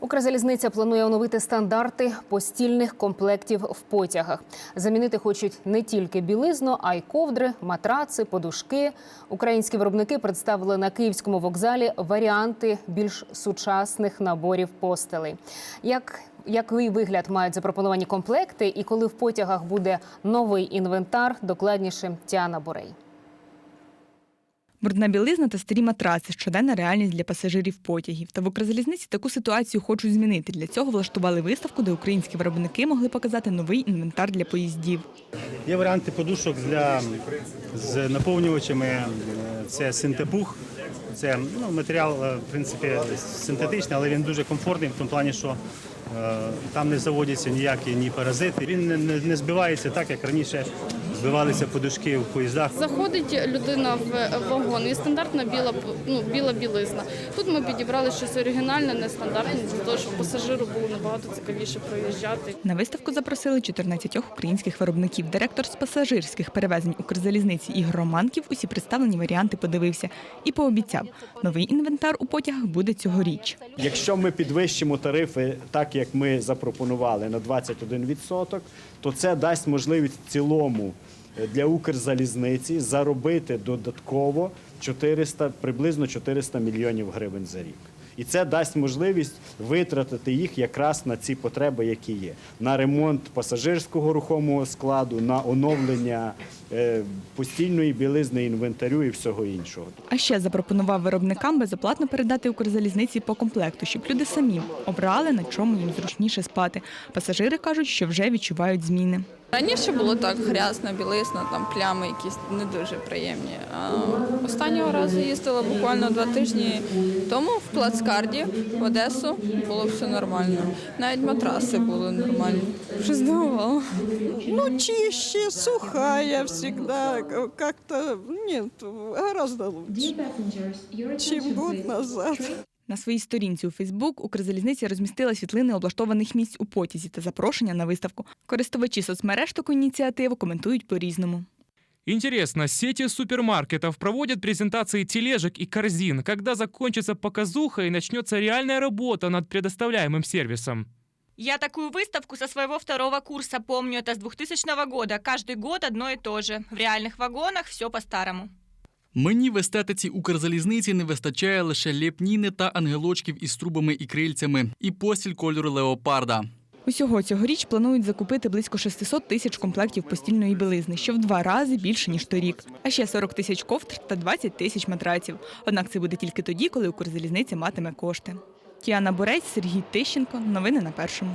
Укрзалізниця планує оновити стандарти постільних комплектів в потягах. Замінити хочуть не тільки білизну, а й ковдри, матраци, подушки. Українські виробники представили на київському вокзалі варіанти більш сучасних наборів постелей. Як який вигляд мають запропоновані комплекти, і коли в потягах буде новий інвентар, докладніше Тіана Борей. Брудна білизна та старі матраци щоденна реальність для пасажирів потягів. Та в Укрзалізниці таку ситуацію хочуть змінити. Для цього влаштували виставку, де українські виробники могли показати новий інвентар для поїздів. Є варіанти подушок для, з наповнювачами. Це синтепух. Це ну, матеріал, е, в принципі, синтетичний, але він дуже комфортний в тому плані, що е, там не заводяться ніякі ні паразити. Він не, не, не збивається так, як раніше збивалися подушки в поїздах. Заходить людина в вагон і стандартна біла ну, біла білизна. Тут ми підібрали щось оригінальне, нестандартне, для того, щоб пасажиру було набагато цікавіше проїжджати. На виставку запросили 14 українських виробників. Директор з пасажирських перевезень Укрзалізниці Ігор Романків усі представлені варіанти подивився і пообіцяв, новий інвентар у потягах буде цьогоріч. Якщо ми підвищимо тарифи, так як ми запропонували на 21%, то це дасть можливість в цілому для Укрзалізниці заробити додатково 400, приблизно 400 мільйонів гривень за рік. І це дасть можливість витратити їх якраз на ці потреби, які є: на ремонт пасажирського рухомого складу, на оновлення е, постільної білизни, інвентарю і всього іншого. А ще запропонував виробникам безоплатно передати Укрзалізниці по комплекту, щоб люди самі обрали, на чому їм зручніше спати. Пасажири кажуть, що вже відчувають зміни. Раніше було так грязно, білисно, там плями якісь не дуже приємні. А останнього разу їздила буквально два тижні тому в плацкарді в Одесу було все нормально. Навіть матраси були нормальні. Що здивувало. Ну, чище, сухая всегда. Как-то нет, гораздо лучше, чем год назад. На своїй сторінці у Фейсбук Укрзалізниця розмістила світлини облаштованих місць у потязі та запрошення на виставку. Користувачі соцмереж таку ініціативу коментують по-різному. Интересно, сети супермаркетов проводят презентации тележек и корзин, когда закончится показуха и начнется реальная работа над предоставляемым сервисом. Я такую выставку со своего второго курса помню, это с 2000 года. Каждый год одно и то же. В реальных вагонах все по-старому. Мені в естетиці Укрзалізниці не вистачає лише ліпніни та ангелочків із трубами і крильцями, і постіль кольору леопарда. Усього цьогоріч планують закупити близько 600 тисяч комплектів постільної білизни, що в два рази більше ніж торік. А ще 40 тисяч ковдр та 20 тисяч матраців. Однак це буде тільки тоді, коли Укрзалізниця матиме кошти. Тіана Борець, Сергій Тищенко. Новини на першому.